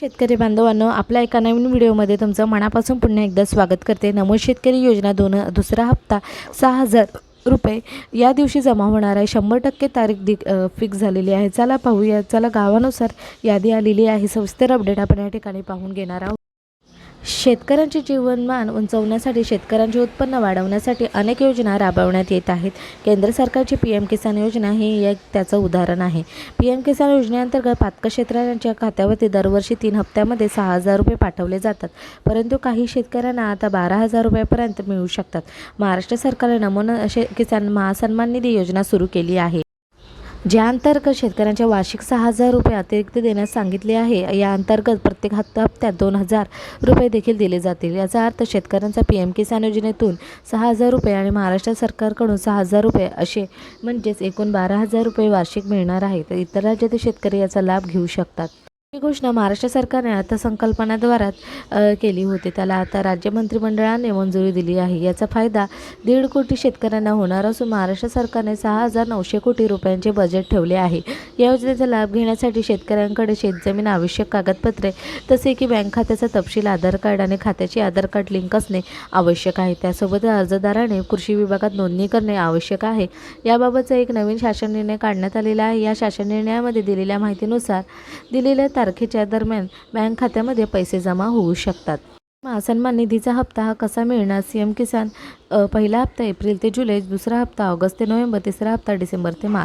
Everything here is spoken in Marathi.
शेतकरी बांधवांनो आपल्या एका नवीन व्हिडिओमध्ये तुमचं मनापासून पुन्हा एकदा स्वागत करते. नमो शेतकरी योजना दोन दुसरा हप्ता सहा हजार रुपये या दिवशी जमा होणार आहे. शंभर टक्के तारीख दि फिक्स झालेली आहे. चला पाहूया. चला गावानुसार यादी आलेली आहे. सविस्तर अपडेट आपण या ठिकाणी पाहून घेणार आहोत. शेतकऱ्यांचे जीवनमान उंचवण्यासाठी शेतकऱ्यांचे उत्पन्न वाढवण्यासाठी अनेक योजना राबवण्यात येत आहेत. केंद्र सरकारची पी एम किसान योजना ही एक त्याचं उदाहरण आहे. पी एम किसान योजनेअंतर्गत पातक शेतकऱ्यांच्या खात्यावरती दरवर्षी तीन हप्त्यामध्ये सहा हजार रुपये पाठवले जातात. परंतु काही शेतकऱ्यांना आता बारा हजार रुपयापर्यंत मिळू शकतात. महाराष्ट्र सरकारने नमूना शे किसान महासन्मान निधी योजना सुरू केली आहे. ज्या अंतर्गत शेतकऱ्यांच्या वार्षिक सहा हजार रुपये अतिरिक्त देण्यास सांगितले आहे या अंतर्गत प्रत्येक हप्ता हप्त्यात दोन हजार रुपये देखील दिले जातील. याचा अर्थ शेतकऱ्यांचा पी एम किसान योजनेतून सहा हजार रुपये आणि महाराष्ट्र सरकारकडून सहा हजार रुपये असे म्हणजेच एकूण बारा हजार रुपये वार्षिक मिळणार आहे. तर इतर राज्यातील शेतकरी याचा लाभ घेऊ शकतात. ही घोषणा महाराष्ट्र सरकारने अर्थसंकल्पनाद्वारा केली होती. त्याला आता राज्य मंत्रिमंडळाने मंजुरी दिली आहे. याचा फायदा दीड कोटी शेतकऱ्यांना होणार असून महाराष्ट्र सरकारने सहा हजार नऊशे कोटी रुपयांचे बजेट ठेवले आहे. या योजनेचा लाभ घेण्यासाठी शेतकऱ्यांकडे शेतजमीन आवश्यक कागदपत्रे तसे की बँक खात्याचा तपशील आधार कार्ड आणि खात्याची आधार कार्ड लिंक असणे आवश्यक आहे. त्यासोबत अर्जदाराने कृषी विभागात नोंदणी करणे आवश्यक आहे. याबाबतचा एक नवीन शासन निर्णय काढण्यात आलेला आहे. या शासन निर्णयामध्ये दिलेल्या माहितीनुसार दिलेल्या तारखेच्या दरम्यान बँक खात्यामध्ये पैसे जमा होऊ शकतात. महासन्मान निधीचा हप्ता हा कसा मिळणार? सी एम किसान पहिला हप्ता एप्रिल ते जुलै दुसरा हप्ता ऑगस्ट ते नोव्हेंबर तिसरा हप्ता डिसेंबर ते मार्च.